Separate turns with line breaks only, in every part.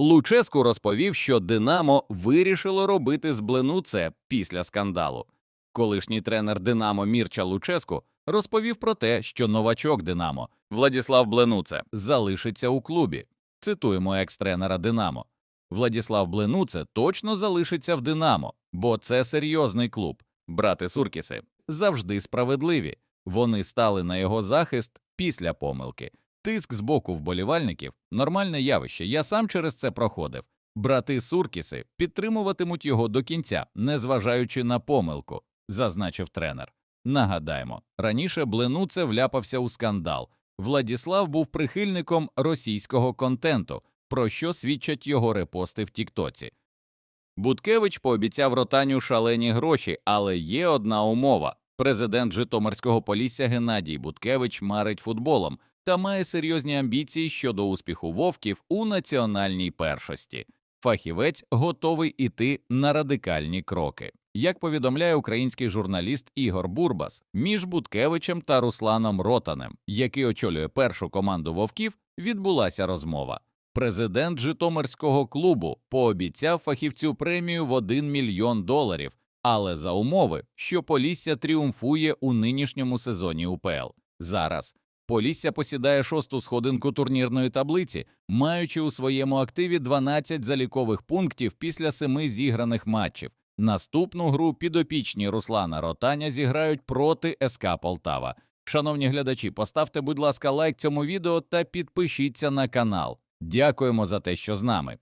Луческу розповів, що Динамо вирішило робити з Блену це після скандалу. Колишній тренер Динамо Мірча Луческу розповів про те, що новачок Динамо Владіслав Бленуце залишиться у клубі. Цитуємо екс-тренера Динамо. Владіслав Бленуце точно залишиться в Динамо, бо це серйозний клуб. Брати Суркіси завжди справедливі. Вони стали на його захист після помилки. Тиск з боку вболівальників нормальне явище. Я сам через це проходив. Брати Суркіси підтримуватимуть його до кінця, незважаючи на помилку, зазначив тренер. Нагадаємо, раніше Бленуце вляпався у скандал. Владіслав був прихильником російського контенту, про що свідчать його репости в Тіктоці. Буткевич пообіцяв ротаню шалені гроші, але є одна умова. Президент Житомирського полісся Геннадій Буткевич марить футболом та має серйозні амбіції щодо успіху вовків у національній першості. Фахівець готовий іти на радикальні кроки. Як повідомляє український журналіст Ігор Бурбас, між Буткевичем та Русланом Ротанем, який очолює першу команду вовків, відбулася розмова. Президент Житомирського клубу пообіцяв фахівцю премію в 1 мільйон доларів, але за умови, що Полісся тріумфує у нинішньому сезоні УПЛ. Зараз Полісся посідає шосту сходинку турнірної таблиці, маючи у своєму активі 12 залікових пунктів після семи зіграних матчів. Наступну гру підопічні Руслана Ротаня зіграють проти СК Полтава. Шановні глядачі, поставте, будь ласка, лайк цьому відео та підпишіться на канал. Дякуємо за те, що з нами.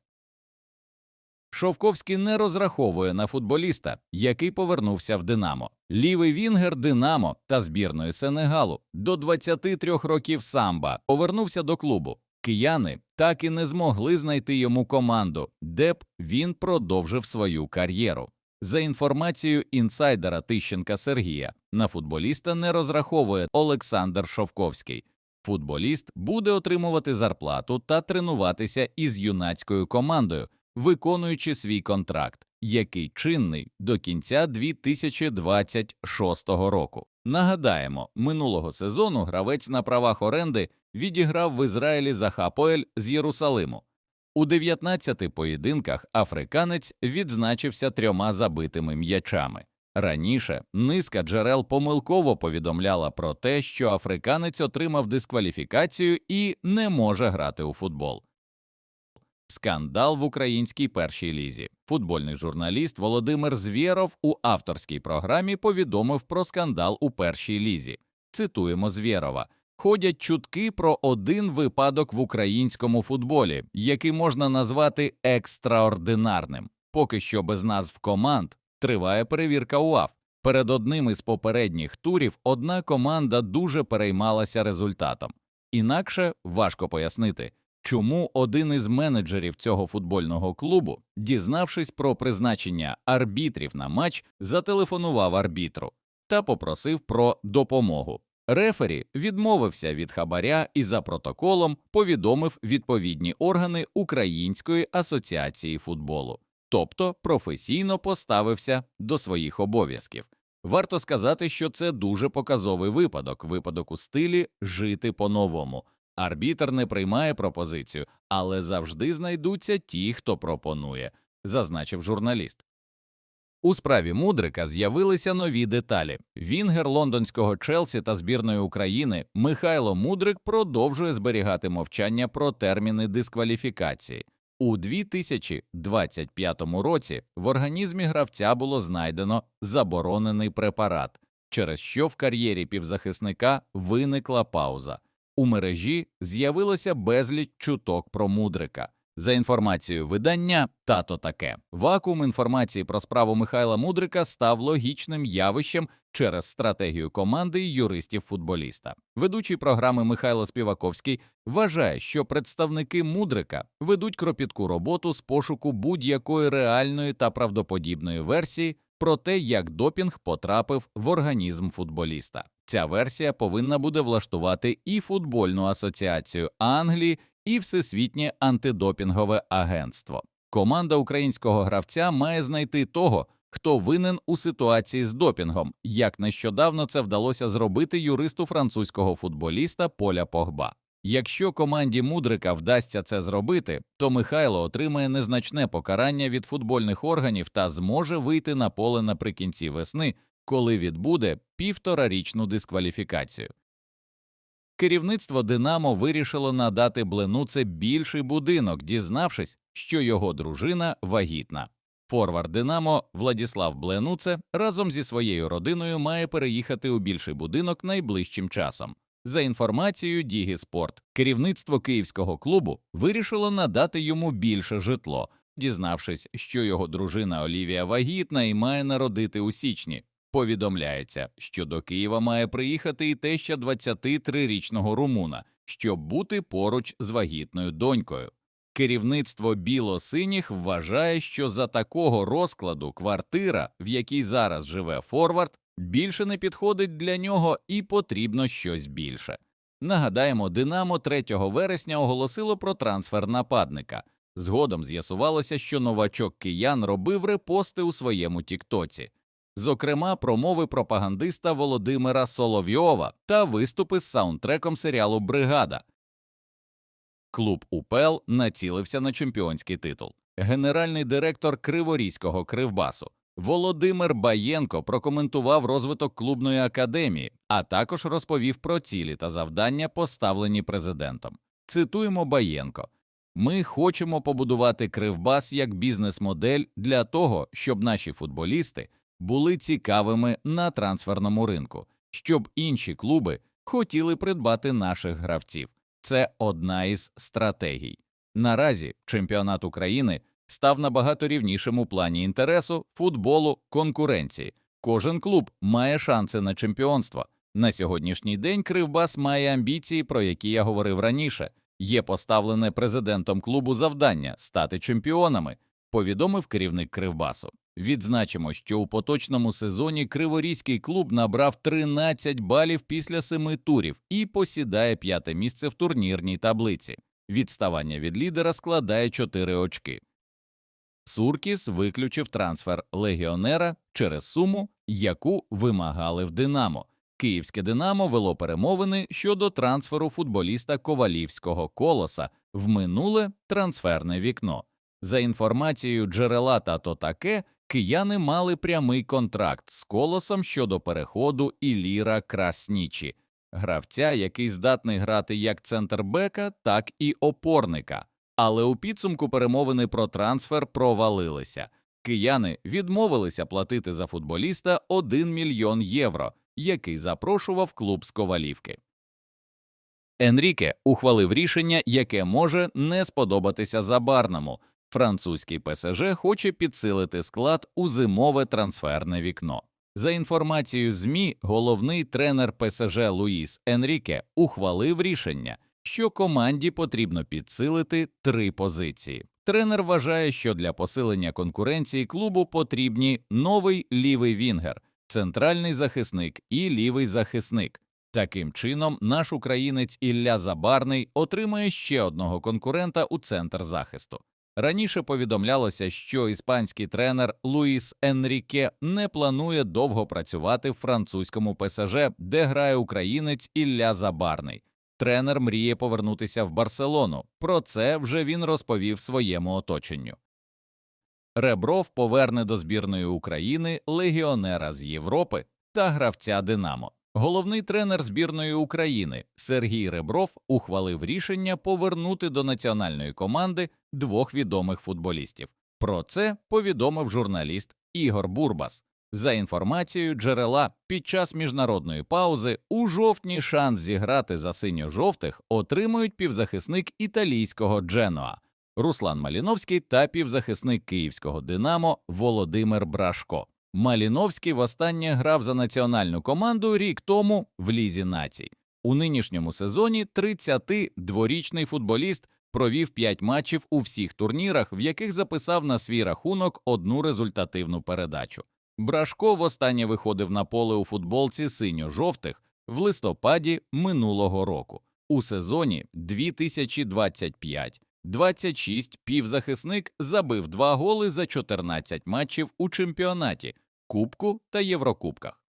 Шовковський не розраховує на футболіста, який повернувся в Динамо. Лівий Вінгер Динамо та збірної Сенегалу до 23 років самба повернувся до клубу. Кияни так і не змогли знайти йому команду, де б він продовжив свою кар'єру. За інформацією інсайдера Тищенка Сергія, на футболіста не розраховує Олександр Шовковський. Футболіст буде отримувати зарплату та тренуватися із юнацькою командою, виконуючи свій контракт, який чинний до кінця 2026 року. Нагадаємо, минулого сезону гравець на правах оренди відіграв в Ізраїлі за Хапоель з Єрусалиму. У 19 поєдинках африканець відзначився трьома забитими м'ячами. Раніше низка джерел помилково повідомляла про те, що африканець отримав дискваліфікацію і не може грати у футбол. Скандал в українській першій лізі. Футбольний журналіст Володимир Звєров у авторській програмі повідомив про скандал у першій лізі. Цитуємо Звєрова. Ходять чутки про один випадок в українському футболі, який можна назвати екстраординарним. Поки що без назв команд триває перевірка УАФ. Перед одним із попередніх турів одна команда дуже переймалася результатом. Інакше важко пояснити, чому один із менеджерів цього футбольного клубу, дізнавшись про призначення арбітрів на матч, зателефонував арбітру та попросив про допомогу. Рефері відмовився від хабаря і за протоколом повідомив відповідні органи Української асоціації футболу, тобто професійно поставився до своїх обов'язків. Варто сказати, що це дуже показовий випадок, випадок у стилі жити по-новому. Арбітр не приймає пропозицію, але завжди знайдуться ті, хто пропонує, зазначив журналіст. У справі Мудрика з'явилися нові деталі. Вінгер лондонського Челсі та збірної України Михайло Мудрик продовжує зберігати мовчання про терміни дискваліфікації. У 2025 році в організмі гравця було знайдено заборонений препарат, через що в кар'єрі півзахисника виникла пауза. У мережі з'явилося безліч чуток про Мудрика. За інформацією видання, тато таке вакуум інформації про справу Михайла Мудрика став логічним явищем через стратегію команди і юристів футболіста. Ведучий програми Михайло Співаковський вважає, що представники Мудрика ведуть кропітку роботу з пошуку будь-якої реальної та правдоподібної версії про те, як допінг потрапив в організм футболіста. Ця версія повинна буде влаштувати і футбольну асоціацію Англії, і Всесвітнє антидопінгове агентство. Команда українського гравця має знайти того, хто винен у ситуації з допінгом, як нещодавно це вдалося зробити юристу французького футболіста Поля Погба. Якщо команді Мудрика вдасться це зробити, то Михайло отримає незначне покарання від футбольних органів та зможе вийти на поле наприкінці весни, коли відбуде півторарічну дискваліфікацію. Керівництво Динамо вирішило надати Бленуце більший будинок, дізнавшись, що його дружина вагітна. Форвард Динамо Владіслав Бленуце разом зі своєю родиною має переїхати у більший будинок найближчим часом. За інформацією Дігі Спорт, керівництво київського клубу вирішило надати йому більше житло, дізнавшись, що його дружина Олівія вагітна і має народити у січні. Повідомляється, що до Києва має приїхати і теща 23-річного румуна, щоб бути поруч з вагітною донькою. Керівництво біло-синіх вважає, що за такого розкладу квартира, в якій зараз живе Форвард, більше не підходить для нього і потрібно щось більше. Нагадаємо, Динамо 3 вересня оголосило про трансфер нападника. Згодом з'ясувалося, що новачок киян робив репости у своєму Тіктоці, зокрема промови пропагандиста Володимира Соловйова та виступи з саундтреком серіалу Бригада. Клуб УПЛ націлився на чемпіонський титул. Генеральний директор Криворізького Кривбасу Володимир Баєнко прокоментував розвиток клубної академії, а також розповів про цілі та завдання, поставлені президентом. Цитуємо Баєнко. Ми хочемо побудувати Кривбас як бізнес-модель для того, щоб наші футболісти були цікавими на трансферному ринку, щоб інші клуби хотіли придбати наших гравців. Це одна із стратегій. Наразі чемпіонат України став набагато рівнішим у плані інтересу, футболу, конкуренції. Кожен клуб має шанси на чемпіонство. На сьогоднішній день Кривбас має амбіції, про які я говорив раніше. Є поставлене президентом клубу завдання стати чемпіонами, повідомив керівник Кривбасу. Відзначимо, що у поточному сезоні Криворізький клуб набрав 13 балів після семи турів і посідає п'яте місце в турнірній таблиці. Відставання від лідера складає 4 очки. Суркіс виключив трансфер легіонера через суму, яку вимагали в Динамо. Київське Динамо вело перемовини щодо трансферу футболіста ковалівського колоса в минуле трансферне вікно. За інформацією джерела та то таке, кияни мали прямий контракт з колосом щодо переходу Іліра Краснічі, гравця, який здатний грати як центрбека, так і опорника. Але у підсумку перемовини про трансфер провалилися. Кияни відмовилися платити за футболіста 1 мільйон євро, який запрошував клуб з Ковалівки. Енріке ухвалив рішення, яке може не сподобатися забарному. Французький ПСЖ хоче підсилити склад у зимове трансферне вікно. За інформацією ЗМІ, головний тренер ПСЖ Луїс Енріке ухвалив рішення, що команді потрібно підсилити три позиції. Тренер вважає, що для посилення конкуренції клубу потрібні новий лівий вінгер, центральний захисник і лівий захисник. Таким чином, наш українець Ілля Забарний отримає ще одного конкурента у центр захисту. Раніше повідомлялося, що іспанський тренер Луїс Енріке не планує довго працювати в французькому ПСЖ, де грає українець Ілля Забарний. Тренер мріє повернутися в Барселону. Про це вже він розповів своєму оточенню. Ребров поверне до збірної України легіонера з Європи та гравця Динамо. Головний тренер збірної України Сергій Ребров ухвалив рішення повернути до національної команди двох відомих футболістів. Про це повідомив журналіст Ігор Бурбас. За інформацією джерела, під час міжнародної паузи у жовтні шанс зіграти за синьо-жовтих отримують півзахисник італійського Дженоа Руслан Маліновський та півзахисник київського Динамо Володимир Брашко. Маліновський востаннє грав за національну команду рік тому в Лізі націй. У нинішньому сезоні 32-річний футболіст провів 5 матчів у всіх турнірах, в яких записав на свій рахунок одну результативну передачу. Брашко востаннє виходив на поле у футболці синьо-жовтих в листопаді минулого року. У сезоні 2025 26 півзахисник забив два голи за 14 матчів у чемпіонаті, Кубку та Єврокубках.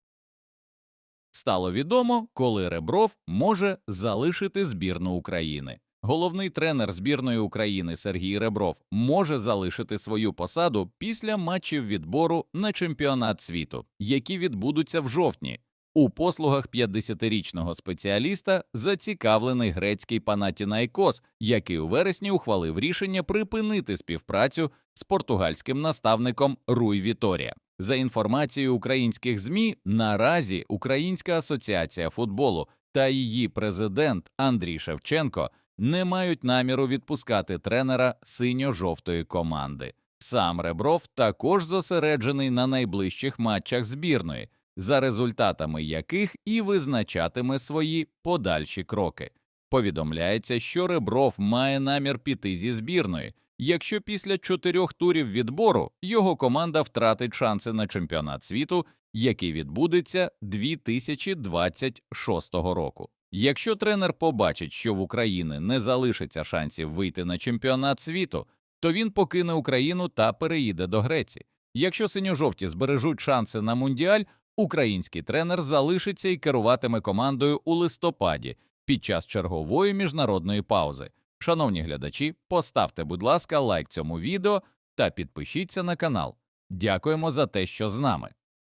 стало відомо, коли Ребров може залишити збірну України. Головний тренер збірної України Сергій Ребров може залишити свою посаду після матчів відбору на чемпіонат світу, які відбудуться в жовтні. У послугах 50-річного спеціаліста зацікавлений грецький Панатінайкос, який у вересні ухвалив рішення припинити співпрацю з португальським наставником Руй Віторія. За інформацією українських ЗМІ, наразі Українська асоціація футболу та її президент Андрій Шевченко не мають наміру відпускати тренера синьо-жовтої команди. Сам Ребров також зосереджений на найближчих матчах збірної, за результатами яких і визначатиме свої подальші кроки. Повідомляється, що Ребров має намір піти зі збірної, якщо після чотирьох турів відбору його команда втратить шанси на чемпіонат світу, який відбудеться 2026 року. Якщо тренер побачить, що в Україні не залишиться шансів вийти на чемпіонат світу, то він покине Україну та переїде до Греції. Якщо синьо-жовті збережуть шанси на мундіаль, український тренер залишиться і керуватиме командою у листопаді під час чергової міжнародної паузи. Шановні глядачі, поставте, будь ласка, лайк цьому відео та підпишіться на канал. Дякуємо за те, що з нами.